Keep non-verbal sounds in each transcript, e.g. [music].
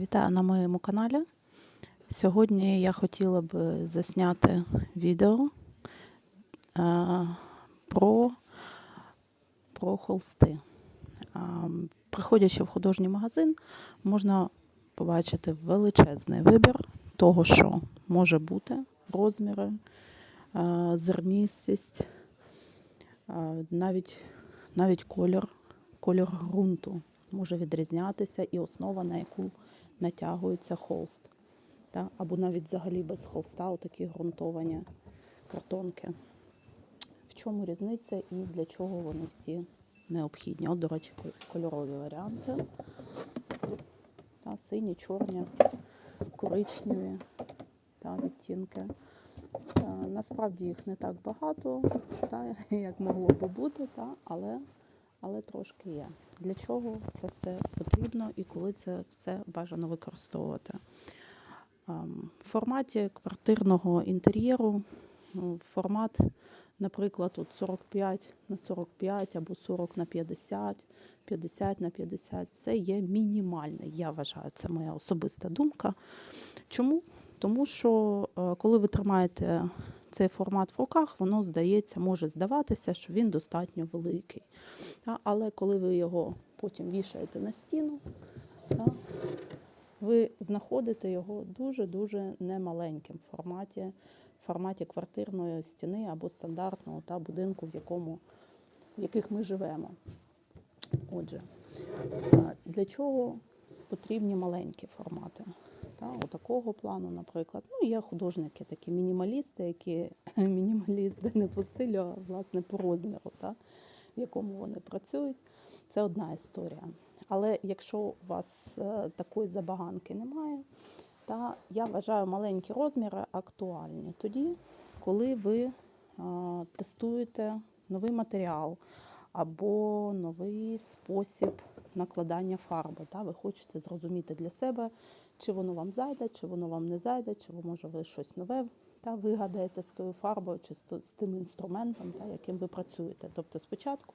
Вітаю на моєму каналі. Сьогодні я хотіла б засняти відео е, про, про холсти. Е, Приходячи в художній магазин, можна побачити величезний вибір того, що може бути, розміри, е, зерністість, навіть, навіть колір, колір ґрунту може відрізнятися і основа, на яку натягується холст. Та? Або навіть взагалі без холста отакі ґрунтовані картонки. В чому різниця і для чого вони всі необхідні? От, до речі, кольорові варіанти. Та, сині, чорні, коричневі та, відтінки. Насправді їх не так багато, та, [laughs] як могло би бути, та, але, але трошки є. Для чого це все потрібно і коли це все бажано використовувати? Ем, В форматі квартирного інтер'єру ну, формат, наприклад, от 45 на 45 або 40 на 50, 50 на 50 це є мінімальний. Я вважаю, це моя особиста думка. Чому? Тому що е, коли ви тримаєте цей формат в руках, воно здається, може здаватися, що він достатньо великий. Але коли ви його потім вішаєте на стіну, ви знаходите його дуже-дуже немаленьким в форматі, в форматі квартирної стіни або стандартного та будинку, в якому в яких ми живемо. Отже, для чого потрібні маленькі формати? Та, отакого плану, наприклад. Ну, є художники, такі мінімалісти, які [laughs] мінімалісти не по стилю, а власне по розміру, та, в якому вони працюють. Це одна історія. Але якщо у вас е, такої забаганки немає, та я вважаю маленькі розміри актуальні тоді, коли ви е, тестуєте новий матеріал або новий спосіб накладання фарби. Та? Ви хочете зрозуміти для себе, чи воно вам зайде, чи воно вам не зайде, чи ви, може ви щось нове та, вигадаєте з тою фарбою, чи з тим інструментом, та, яким ви працюєте. Тобто спочатку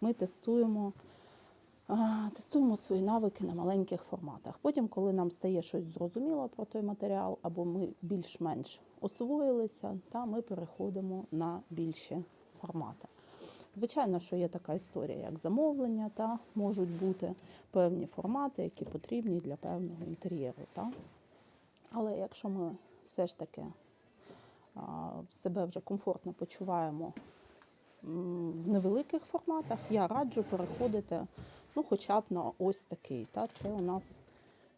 ми тестуємо. Тестуємо свої навики на маленьких форматах. Потім, коли нам стає щось зрозуміло про той матеріал, або ми більш-менш освоїлися, та ми переходимо на більші формати. Звичайно, що є така історія, як замовлення, та можуть бути певні формати, які потрібні для певного інтер'єру. Та? Але якщо ми все ж таки себе вже комфортно почуваємо в невеликих форматах, я раджу переходити ну, хоча б на ось такий. Та? Це у нас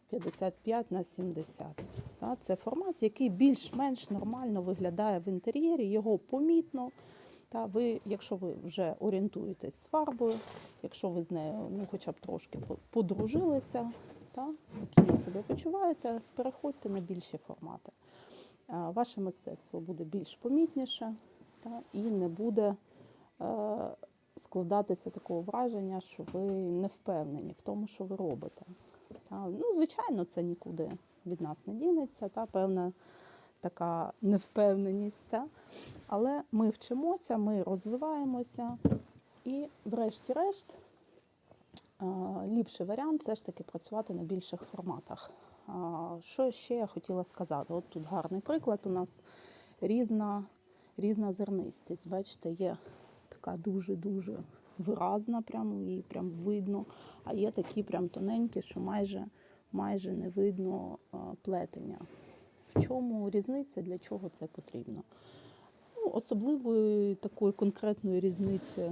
55 на 70. Та? Це формат, який більш-менш нормально виглядає в інтер'єрі, його помітно. Та ви, якщо ви вже орієнтуєтесь з фарбою, якщо ви з нею ну, хоча б трошки по- подружилися, та, спокійно себе почуваєте, переходьте на більші формати. Ваше мистецтво буде більш помітніше та, і не буде е, складатися такого враження, що ви не впевнені в тому, що ви робите. Та, ну, звичайно, це нікуди від нас не дінеться, та, певна така невпевненість. Та. Але ми вчимося, ми розвиваємося, і, врешті-решт, ліпший варіант все ж таки працювати на більших форматах. Що ще я хотіла сказати? От тут гарний приклад. У нас різна, різна зернистість. Бачите, є така дуже-дуже виразна, прям її прям видно. А є такі прям тоненькі, що майже, майже не видно плетення. Чому різниця, для чого це потрібно? Ну, особливої такої конкретної різниці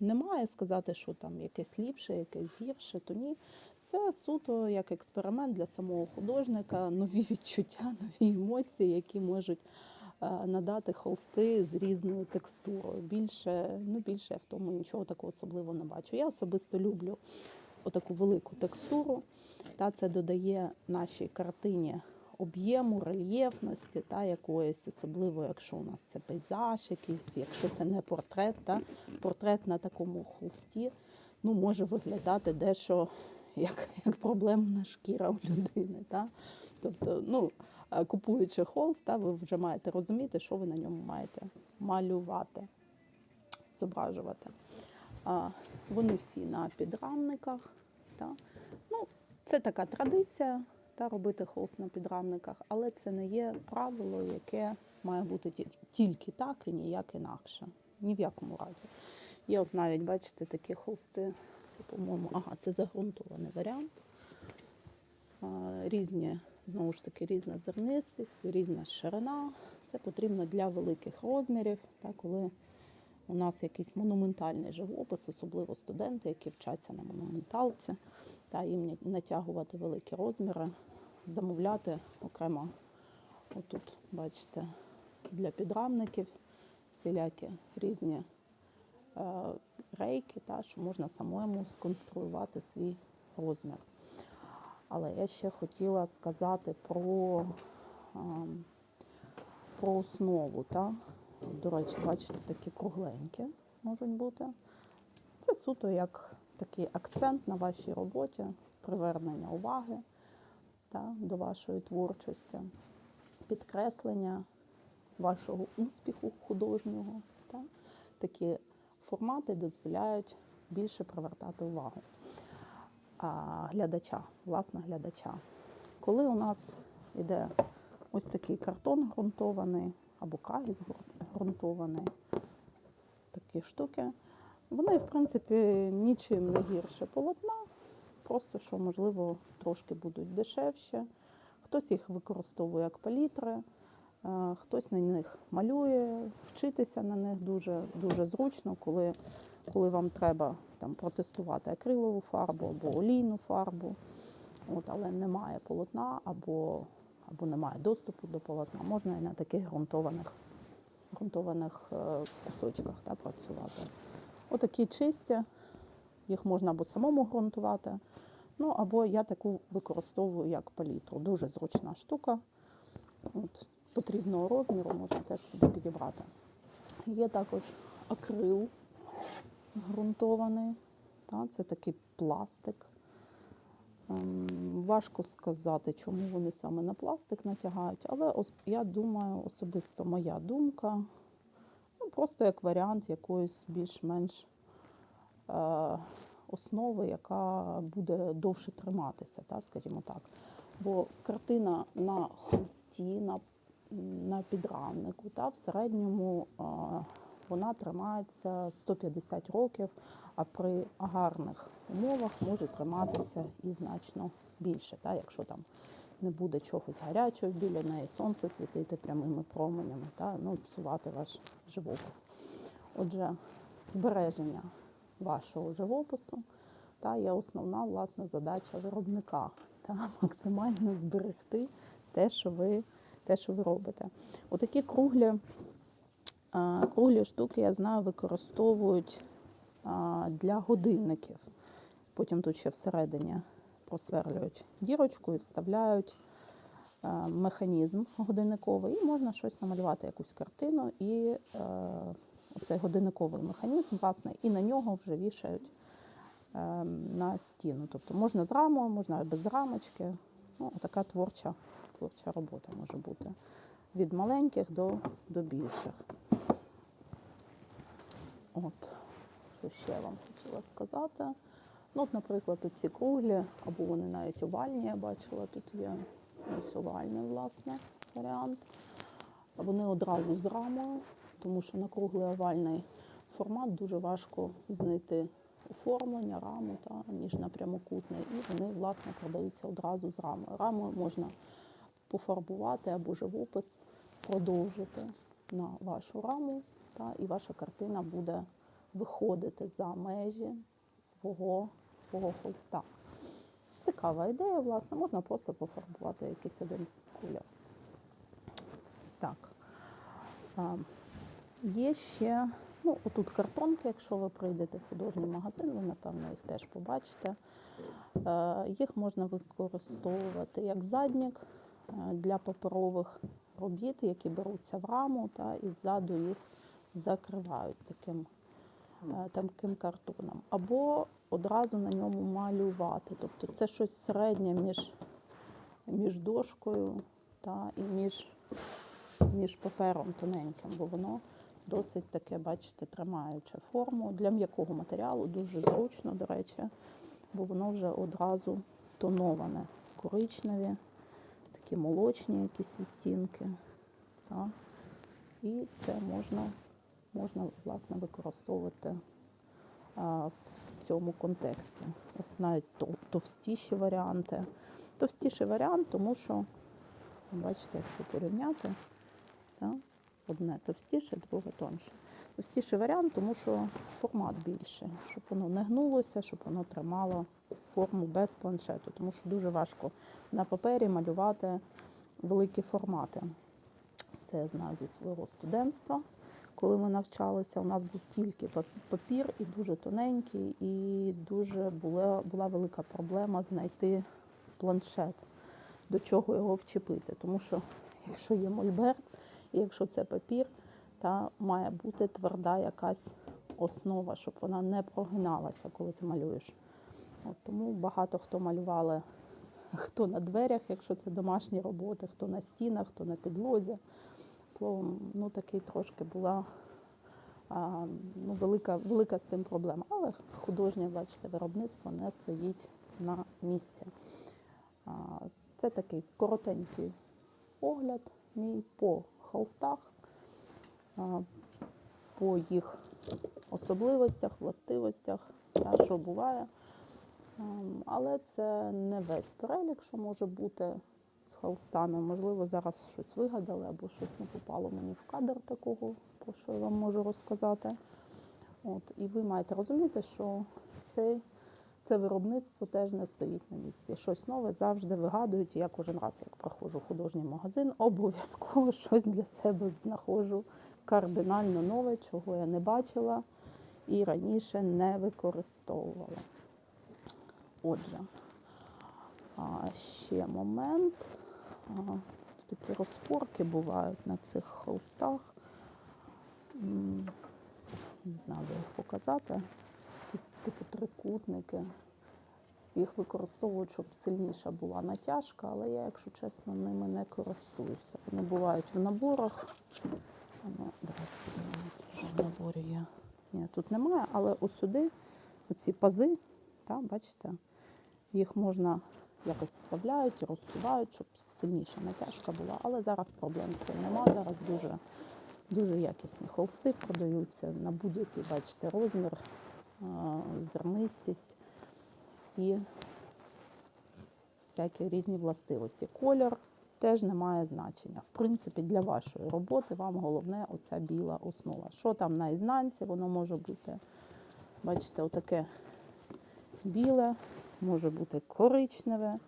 немає. Сказати, що там якесь ліпше, якесь гірше, то ні. Це суто як експеримент для самого художника, нові відчуття, [laughs] нові емоції, які можуть е, надати холсти з різною текстурою. Більше, ну, більше я в тому нічого такого особливого не бачу. Я особисто люблю отаку велику текстуру. Та це додає нашій картині об'єму, рельєфності та якоїсь, особливо, якщо у нас це пейзаж якийсь, якщо це не портрет, та портрет на такому холсті ну, може виглядати дещо як, як проблемна шкіра у людини. Та? Тобто, ну, е, купуючи холст, та, ви вже маєте розуміти, що ви на ньому маєте малювати, зображувати. А, вони всі на підрамниках. Та? Ну, це така традиція. Та робити холст на підрамниках, але це не є правило, яке має бути тільки так і ніяк інакше. Ні в якому разі. Є от навіть, бачите, такі холсти. Це, по-моєму, ага, це загрунтований варіант. Різні, знову ж таки, різна зернистість, різна ширина. Це потрібно для великих розмірів, та, коли у нас якийсь монументальний живопис, особливо студенти, які вчаться на монументалці, та їм натягувати великі розміри, замовляти окремо. Отут, бачите, для підрамників всілякі різні е, рейки, та, що можна самому сконструювати свій розмір. Але я ще хотіла сказати про, ем, про основу. Та? До речі, бачите, такі кругленькі можуть бути. Це суто як такий акцент на вашій роботі, привернення уваги та, до вашої творчості, підкреслення вашого успіху художнього. Та. Такі формати дозволяють більше привертати увагу а, глядача, власне глядача. Коли у нас йде ось такий картон ґрунтований або кагіс ґрунтований, такі штуки, вони, в принципі, нічим не гірше полотна, просто що, можливо, трошки будуть дешевші. Хтось їх використовує як палітри, е, хтось на них малює, вчитися на них дуже, дуже зручно, коли, коли вам треба там, протестувати акрилову фарбу або олійну фарбу, от, але немає полотна або, або немає доступу до полотна, можна і на таких ґрунтованих, ґрунтованих е, кусочках та, працювати. Отакі чисті, їх можна або самому ґрунтувати, ну або я таку використовую як палітру. Дуже зручна штука. От, потрібного розміру можна теж собі підібрати. Є також акрил ґрунтований. Та, це такий пластик. Ем, Важко сказати, чому вони саме на пластик натягають, але я думаю, особисто моя думка, просто як варіант якоїсь більш-менш е, основи, яка буде довше триматися, та, скажімо так. Бо картина на холсті, на, на підрамнику, та, в середньому е, вона тримається 150 років, а при гарних умовах може триматися і значно більше, та, якщо там не буде чогось гарячого біля неї, сонце світити прямими променями, та, ну, псувати ваш живопис. Отже, збереження вашого живопису та є основна власне задача виробника та максимально зберегти те, що ви, те, що ви робите. Отакі круглі, круглі штуки, я знаю, використовують для годинників. Потім тут ще всередині просверлюють дірочку і вставляють е, механізм годинниковий, і можна щось намалювати, якусь картину, і е, оцей годинниковий механізм, власне, і на нього вже вішають е, на стіну. Тобто можна з рамою, можна без рамочки. Ну, така творча, творча робота може бути. Від маленьких до, до більших. От, що ще я вам хотіла сказати. Ну, от, наприклад, ці круглі, або вони навіть овальні, я бачила, тут є ось овальний, власне, варіант. Вони одразу з рамою, тому що на круглий овальний формат дуже важко знайти оформлення, раму, та, ніж на прямокутний. І вони, власне, продаються одразу з рамою. Рамою можна пофарбувати або живопис продовжити на вашу раму, та, і ваша картина буде виходити за межі свого, свого холста. Цікава ідея, власне, можна просто пофарбувати якийсь один колір. Так. А, є ще, ну, отут картонки, якщо ви прийдете в художній магазин, ви, напевно, їх теж побачите. Е, Їх можна використовувати як заднік для паперових робіт, які беруться в раму, та, і ззаду їх закривають таким, е, таким картоном. Або одразу на ньому малювати. Тобто це щось середнє між, між дошкою та, і між, між папером тоненьким, бо воно досить таке, бачите, тримаюче форму. Для м'якого матеріалу дуже зручно, до речі, бо воно вже одразу тоноване, коричневі такі молочні якісь відтінки. Так. І це можна, можна власне використовувати в цьому контексті. От навіть товстіші варіанти. Товстіший варіант, тому що, бачите, якщо порівняти, так, одне товстіше, друге тонше. Товстіший варіант, тому що формат більший, щоб воно не гнулося, щоб воно тримало форму без планшету, тому що дуже важко на папері малювати великі формати. Це я знаю зі свого студентства. Коли ми навчалися, у нас був тільки папір і дуже тоненький, і дуже була, була велика проблема знайти планшет, до чого його вчепити. Тому що якщо є мольберт, і якщо це папір, та має бути тверда якась основа, щоб вона не прогиналася, коли ти малюєш. От, тому багато хто малювали хто на дверях, якщо це домашні роботи, хто на стінах, хто на підлозі. Словом, ну такий трошки була а, ну, велика, велика з тим проблема. Але художнє, бачите, виробництво не стоїть на місці. А, це такий коротенький огляд мій по холстах, а, по їх особливостях, властивостях, та, що буває. Ем, Але це не весь перелік, що може бути холстами. Можливо, зараз щось вигадали або щось не попало мені в кадр такого, про що я вам можу розказати. От, і ви маєте розуміти, що цей, це виробництво теж не стоїть на місці. Щось нове завжди вигадують. Я кожен раз, як проходжу художній магазин, обов'язково [laughs] щось для себе знаходжу кардинально нове, чого я не бачила і раніше не використовувала. Отже, ще момент. Такі розпорки бувають на цих холстах. Не знаю, де їх показати. Тут типу трикутники. Їх використовують, щоб сильніша була натяжка, але я, якщо чесно, ними не користуюся. Вони бувають в наборах. Ну, давайте подивимось, може в наборі є. Ні, тут немає, але ось сюди оці пази, та, бачите, їх можна якось вставляють розсувають, щоб сильніша натяжка була. Але зараз проблем з цим немає. Зараз дуже, дуже якісні холсти продаються на будь-який, бачите, розмір, зернистість і всякі різні властивості. Кольор теж не має значення. В принципі, для вашої роботи вам головне оця біла основа. Що там на ізнанці, воно може бути, бачите, отаке біле, може бути коричневе,